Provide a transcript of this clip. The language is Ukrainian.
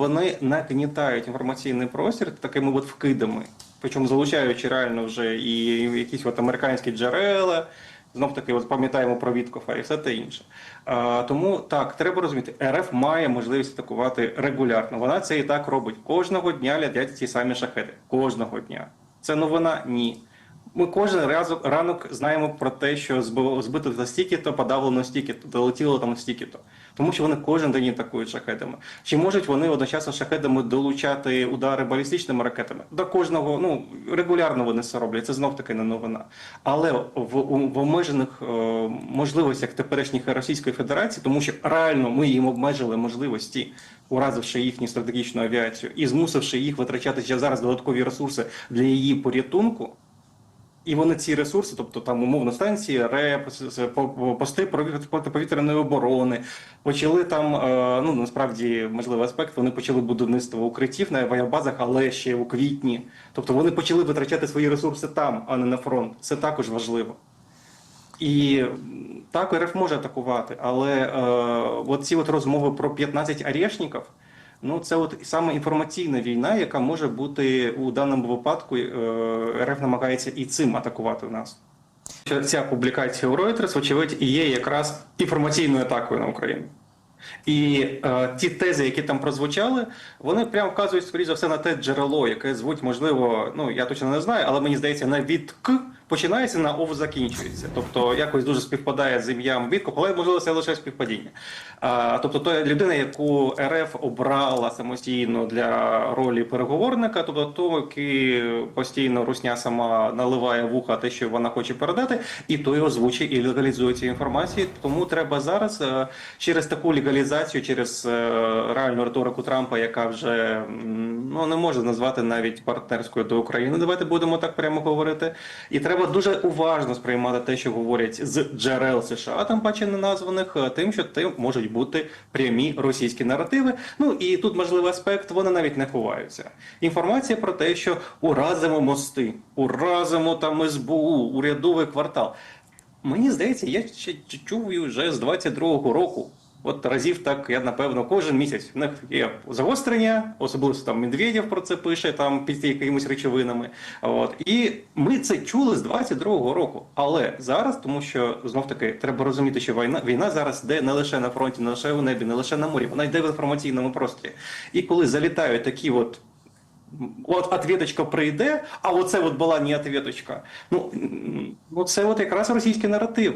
вони нагнітають інформаційний простір такими от вкидами, причому залучаючи реально вже і якісь от американські джерела. Знов таки, от пам'ятаємо про Віткофа і все те інше. А, тому так, треба розуміти, РФ має можливість атакувати регулярно. Вона це і так робить. Кожного дня лядять ті самі шахеди. Кожного дня. Це новина? Ні. Ми кожен раз, ранок знаємо про те, що збито за стільки-то, подавлено стільки-то, долетіло там стільки-то. Тому що вони кожен день атакують шахедами. Чи можуть вони одночасно шахедами долучати удари балістичними ракетами? До кожного, ну регулярно вони це роблять. Це знов таки не новина. Але в, в обмежених е, можливостях теперішніх Російської Федерації, тому що реально ми їм обмежили можливості, уразивши їхню стратегічну авіацію і змусивши їх витрачати ще зараз додаткові ресурси для її порятунку. І вони ці ресурси, тобто там умовно станції, РЕП, пости протиповітряної оборони, почали там, е, ну насправді можливий аспект, вони почали будівництво укриттів на авіабазах, але ще у квітні. Тобто вони почали витрачати свої ресурси там, а не на фронт. Це також важливо. І так РФ може атакувати, але е, от ці от розмови про 15 арешників, ну це от саме інформаційна війна, яка може бути у даному випадку. Е, РФ намагається і цим атакувати нас. Ця публікація у Reuters, вочевидь, і є якраз інформаційною атакою на Україну. І е, ті тези, які там прозвучали, вони прямо вказують, скоріш за все, на те джерело, яке звуть, можливо, ну я точно не знаю, але мені здається, на від К починається на ОВ закінчується. Тобто якось дуже співпадає з ім'ям Віткоп, але можливо це лише співпадіння. А, тобто, то людина, яку РФ обрала самостійно для ролі переговорника, тобто того, який постійно русня сама наливає в уха те, що вона хоче передати, і той озвучує і легалізує цю інформацію. Тому треба зараз е, через таку легалізацію, через е, реальну риторику Трампа, яка вже ну не можна назвати навіть партнерською до України. Давайте будемо так прямо говорити. І треба дуже уважно сприймати те, що говорять з джерел США, там паче не названих, е, тим, що це можуть бути прямі російські наративи. Ну і тут можливий аспект, вони навіть не ховаються. Інформація про те, що уразимо мости, уразимо там СБУ, урядовий квартал. Мені здається, я чув вже з 22-го року. От разів так, я напевно, кожен місяць в них є загострення, особливо там Медведєв про це пише там під якимись речовинами. От і ми це чули з 22-го року. Але зараз, тому що знов таки треба розуміти, що війна війна зараз йде не лише на фронті, не лише у небі, не лише на морі, вона йде в інформаційному просторі. І коли залітають такі от от ответочка прийде, а оце от була не ответочка. Ну, це от якраз російські наративи.